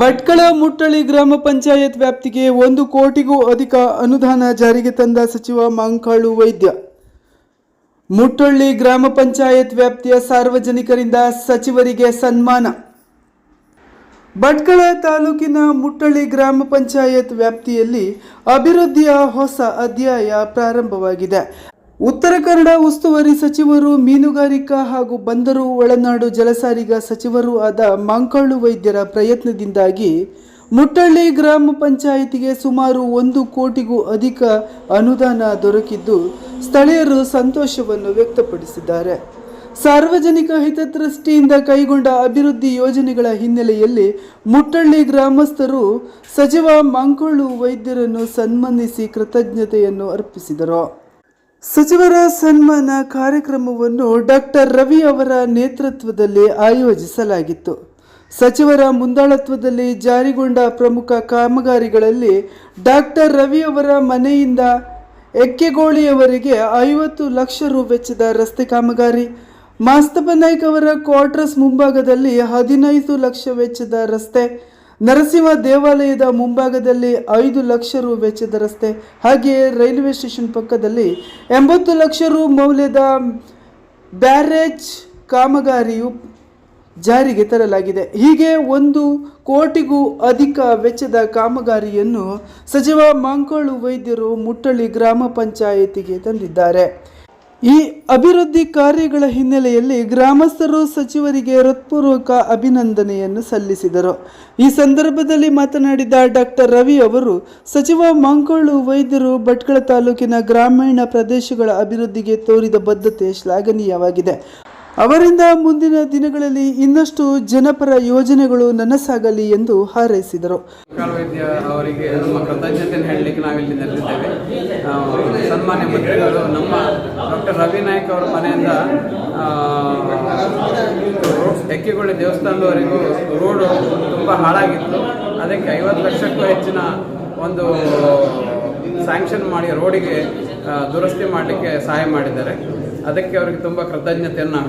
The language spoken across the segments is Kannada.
ಭಟ್ಕಳ ಮುಟ್ಟಳಿ ಗ್ರಾಮ ಪಂಚಾಯತ್ ವ್ಯಾಪ್ತಿಗೆ ಒಂದು ಕೋಟಿಗೂ ಅಧಿಕ ಅನುದಾನ ಜಾರಿಗೆ ತಂದ ಸಚಿವ ಮಾಂಕಾಳು ವೈದ್ಯ. ಮುಟ್ಟಳ್ಳಿ ಗ್ರಾಮ ಪಂಚಾಯತ್ ವ್ಯಾಪ್ತಿಯ ಸಾರ್ವಜನಿಕರಿಂದ ಸಚಿವರಿಗೆ ಸನ್ಮಾನ. ಭಟ್ಕಳ ತಾಲೂಕಿನ ಮುಟ್ಟಳ್ಳಿ ಗ್ರಾಮ ಪಂಚಾಯತ್ ವ್ಯಾಪ್ತಿಯಲ್ಲಿ ಅಭಿವೃದ್ಧಿಯ ಹೊಸ ಅಧ್ಯಾಯ ಪ್ರಾರಂಭವಾಗಿದೆ. ಉತ್ತರ ಕನ್ನಡ ಉಸ್ತುವಾರಿ ಸಚಿವರು, ಮೀನುಗಾರಿಕಾ ಹಾಗೂ ಬಂದರು ಒಳನಾಡು ಜಲಸಾರಿಗೆ ಸಚಿವರೂ ಆದ ಮಾಂಕಾಳು ವೈದ್ಯರ ಪ್ರಯತ್ನದಿಂದಾಗಿ ಮುಟ್ಟಳ್ಳಿ ಗ್ರಾಮ ಪಂಚಾಯಿತಿಗೆ ಸುಮಾರು ಒಂದು ಕೋಟಿಗೂ ಅಧಿಕ ಅನುದಾನ ದೊರಕಿದ್ದು, ಸ್ಥಳೀಯರು ಸಂತೋಷವನ್ನು ವ್ಯಕ್ತಪಡಿಸಿದ್ದಾರೆ. ಸಾರ್ವಜನಿಕ ಹಿತದೃಷ್ಟಿಯಿಂದ ಕೈಗೊಂಡ ಅಭಿವೃದ್ಧಿ ಯೋಜನೆಗಳ ಹಿನ್ನೆಲೆಯಲ್ಲಿ ಮುಟ್ಟಳ್ಳಿ ಗ್ರಾಮಸ್ಥರು ಸಚಿವ ಮಂಕೊಳ್ಳು ವೈದ್ಯರನ್ನು ಸನ್ಮಾನಿಸಿ ಕೃತಜ್ಞತೆಯನ್ನು ಅರ್ಪಿಸಿದರು. ಸಚಿವರ ಸನ್ಮಾನ ಕಾರ್ಯಕ್ರಮವನ್ನು ಡಾಕ್ಟರ್ ರವಿ ಅವರ ನೇತೃತ್ವದಲ್ಲಿ ಆಯೋಜಿಸಲಾಗಿತ್ತು. ಸಚಿವರ ಮುಂದಾಳತ್ವದಲ್ಲಿ ಜಾರಿಗೊಂಡ ಪ್ರಮುಖ ಕಾಮಗಾರಿಗಳಲ್ಲಿ ಡಾಕ್ಟರ್ ರವಿ ಅವರ ಮನೆಯಿಂದ ಎಕ್ಕೆಗೋಳಿಯವರೆಗೆ ಐವತ್ತು ಲಕ್ಷ ರು ವೆಚ್ಚದ ರಸ್ತೆ ಕಾಮಗಾರಿ ಮಾಸ್ತಬ ನಾಯ್ಕ ಅವರ ಕ್ವಾರ್ಟರ್ಸ್ ಮುಂಭಾಗದಲ್ಲಿ ಹದಿನೈದು ಲಕ್ಷ ವೆಚ್ಚದ ರಸ್ತೆ ನರಸಿಂಹ ದೇವಾಲಯದ ಮುಂಭಾಗದಲ್ಲಿ ಐದು ಲಕ್ಷ ರು ವೆಚ್ಚದ ರಸ್ತೆ, ಹಾಗೆಯೇ ರೈಲ್ವೆ ಸ್ಟೇಷನ್ ಪಕ್ಕದಲ್ಲಿ ಎಂಬತ್ತು ಲಕ್ಷ ರು ಮೌಲ್ಯದ ಬ್ಯಾರೇಜ್ ಕಾಮಗಾರಿಯು ಜಾರಿಗೆ ತರಲಾಗಿದೆ. ಹೀಗೆ ಒಂದು ಕೋಟಿಗೂ ಅಧಿಕ ವೆಚ್ಚದ ಕಾಮಗಾರಿಯನ್ನು ಸಚಿವ ಮಾಂಕೋಳು ವೈದ್ಯರು ಮುಟ್ಟಳ್ಳಿ ಗ್ರಾಮ ಪಂಚಾಯಿತಿಗೆ ತಂದಿದ್ದಾರೆ. ಈ ಅಭಿವೃದ್ಧಿ ಕಾರ್ಯಗಳ ಹಿನ್ನೆಲೆಯಲ್ಲಿ ಗ್ರಾಮಸ್ಥರು ಸಚಿವರಿಗೆ ಹೃತ್ಪೂರ್ವಕ ಅಭಿನಂದನೆಯನ್ನು ಸಲ್ಲಿಸಿದರು. ಈ ಸಂದರ್ಭದಲ್ಲಿ ಮಾತನಾಡಿದ ಡಾಕ್ಟರ್ ರವಿ ಅವರು, ಸಚಿವ ಮಂಕೋಳು ವೈದ್ಯರು ಭಟ್ಕಳ ತಾಲೂಕಿನ ಗ್ರಾಮೀಣ ಪ್ರದೇಶಗಳ ಅಭಿವೃದ್ಧಿಗೆ ತೋರಿದ ಬದ್ಧತೆ ಶ್ಲಾಘನೀಯವಾಗಿದೆ. ಅವರಿಂದ ಮುಂದಿನ ದಿನಗಳಲ್ಲಿ ಇನ್ನಷ್ಟು ಜನಪರ ಯೋಜನೆಗಳು ನನಸಾಗಲಿ ಎಂದು ಹಾರೈಸಿದರು. ಅವರಿಗೆ ನಮ್ಮ ಹೇಳಲಿಕ್ಕೆ ನಾವಿಲ್ಲಿ ಸನ್ಮಾನ್ಯ ಮಂತ್ರಿಗಳು, ನಮ್ಮ ಡಾಕ್ಟರ್ ರವಿನಾಯಕ್ ಅವರ ಮನೆಯಿಂದ ದೇವಸ್ಥಾನದವರೆಗೂ ರೋಡು ತುಂಬ ಹಾಳಾಗಿತ್ತು. ಅದಕ್ಕೆ ಐವತ್ತು ಲಕ್ಷಕ್ಕೂ ಹೆಚ್ಚಿನ ಒಂದು ಸ್ಯಾಂಕ್ಷನ್ ಮಾಡಿ ರೋಡಿಗೆ ದುರಸ್ತಿ ಮಾಡಲಿಕ್ಕೆ ಸಹಾಯ ಮಾಡಿದ್ದಾರೆ. ಅದಕ್ಕೆ ಅವರಿಗೆ ತುಂಬ ಕೃತಜ್ಞತೆಯನ್ನು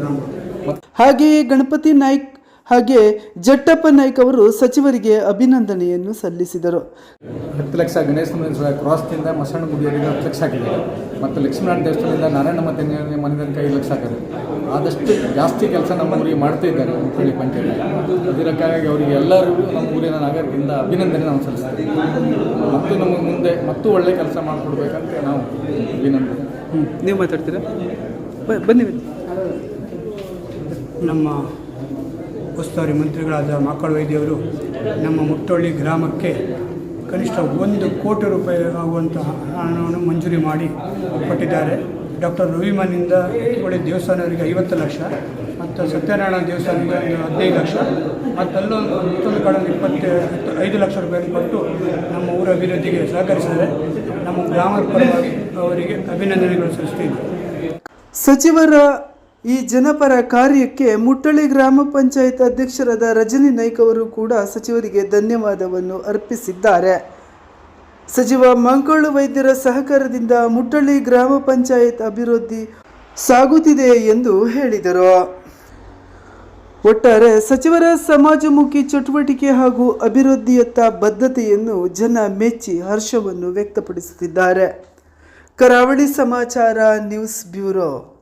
ನಾವು ಹಾಗೆಯೇ ಗಣಪತಿ ನಾಯ್ಕ್ ಹಾಗೆ ಜಟ್ಟಪ್ಪ ನಾಯ್ಕ ಅವರು ಸಚಿವರಿಗೆ ಅಭಿನಂದನೆಯನ್ನು ಸಲ್ಲಿಸಿದರು. ಹತ್ತು ಲಕ್ಷ ಗಣೇಶ ಮಂದಿರ ಕ್ರಾಸ್ನಿಂದ ಮಸಣ ಗುಡಿಯವರಿಗೆ ಹತ್ತು ಲಕ್ಷ ಹಾಕಿದ್ದಾರೆ. ಮತ್ತು ಲಕ್ಷ್ಮೀನಾರಾಯಣ ದೇವಸ್ಥಾನದಿಂದ ನಾರಾಯಣ ಮತ್ತೆ ಮನೆ ತನಕ ಐದು ಲಕ್ಷ ಹಾಕಿದೆ ಆದಷ್ಟು ಜಾಸ್ತಿ ಕೆಲಸ ನಮ್ಮ ಊರಿಗೆ ಮಾಡ್ತಾ ಇದ್ದಾರೆ ಹುಬ್ಬಳ್ಳಿ ಪಂಚಾಯತ್. ಇದಕ್ಕಾಗಿ ಅವರಿಗೆ ಎಲ್ಲರಿಗೂ ನಮ್ಮ ಊರಿನ ನಾಗರಿಕರಿಂದ ಅಭಿನಂದನೆ ನಾವು ಸಲ್ಲಿಸ್ತೀವಿ. ಮತ್ತು ನಮಗೆ ಮುಂದೆ ಮತ್ತು ಒಳ್ಳೆ ಕೆಲಸ ಮಾಡಿಕೊಡ್ಬೇಕಂತ ನಾವು ಅಭಿನಂದನೆ. ನೀವು ಮಾತಾಡ್ತೀರಾ? ಬನ್ನಿ ಬನ್ನಿ. ನಮ್ಮ ಉಸ್ತುವಾರಿ ಮಂತ್ರಿಗಳಾದ ಮಕ್ಕಳ ವೈದ್ಯವರು ನಮ್ಮ ಮುಟ್ಟೊಳ್ಳಿ ಗ್ರಾಮಕ್ಕೆ ಕನಿಷ್ಠ ಒಂದು ಕೋಟಿ ರೂಪಾಯಿ ಆಗುವಂತಹ ಹಣವನ್ನು ಮಂಜೂರಿ ಮಾಡಿ ಕೊಟ್ಟಿದ್ದಾರೆ. ಡಾಕ್ಟರ್ ರವಿಮನಿಂದ ಒಳ್ಳೆ ದೇವಸ್ಥಾನವರಿಗೆ ಐವತ್ತು ಲಕ್ಷ, ಮತ್ತು ಸತ್ಯನಾರಾಯಣ ದೇವಸ್ಥಾನಕ್ಕೆ ಒಂದು ಹದಿನೈದು ಲಕ್ಷ, ಮತ್ತು ಅಲ್ಲೊಂದು ಮತ್ತೊಂದು ಕಡೆ ಒಂದು ಇಪ್ಪತ್ತು, ಐದು ಲಕ್ಷ ರೂಪಾಯಿ ಕೊಟ್ಟು ನಮ್ಮ ಊರ ಅಭಿವೃದ್ಧಿಗೆ ಸಹಕರಿಸಿದರೆ ನಮ್ಮ ಗ್ರಾಮ ಅವರಿಗೆ ಅಭಿನಂದನೆಗಳು ಸಲ್ಲಿಸ್ತೀನಿ. ಸಚಿವರ ಈ ಜನಪರ ಕಾರ್ಯಕ್ಕೆ ಮುಟ್ಟಳ್ಳಿ ಗ್ರಾಮ ಪಂಚಾಯತ್ ಅಧ್ಯಕ್ಷರಾದ ರಜನಿ ನಾಯ್ಕ್ ಅವರು ಕೂಡ ಸಚಿವರಿಗೆ ಧನ್ಯವಾದವನ್ನು ಅರ್ಪಿಸಿದ್ದಾರೆ. ಸಚಿವ ಮಂಕೋಳು ವೈದ್ಯರ ಸಹಕಾರದಿಂದ ಮುಟ್ಟಳ್ಳಿ ಗ್ರಾಮ ಪಂಚಾಯತ್ ಅಭಿವೃದ್ಧಿ ಸಾಗುತ್ತಿದೆ ಎಂದು ಹೇಳಿದರು. ಒಟ್ಟಾರೆ ಸಚಿವರ ಸಮಾಜಮುಖಿ ಚಟುವಟಿಕೆ ಹಾಗೂ ಅಭಿವೃದ್ಧಿಯತ್ತ ಬದ್ಧತೆಯನ್ನು ಜನ ಮೆಚ್ಚಿ ಹರ್ಷವನ್ನು ವ್ಯಕ್ತಪಡಿಸುತ್ತಿದ್ದಾರೆ. ಕರಾವಳಿ ಸಮಾಚಾರ ನ್ಯೂಸ್ ಬ್ಯೂರೋ.